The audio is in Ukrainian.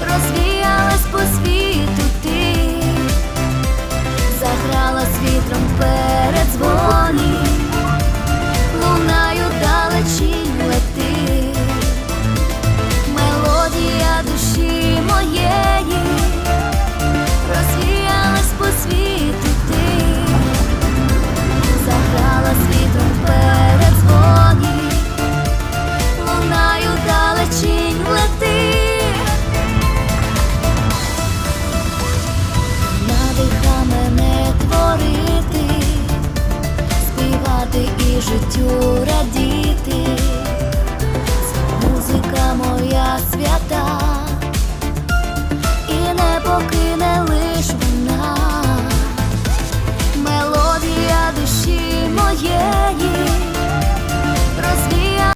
розвіялась по світу ти, заграла світром перед звоном. життю радіти.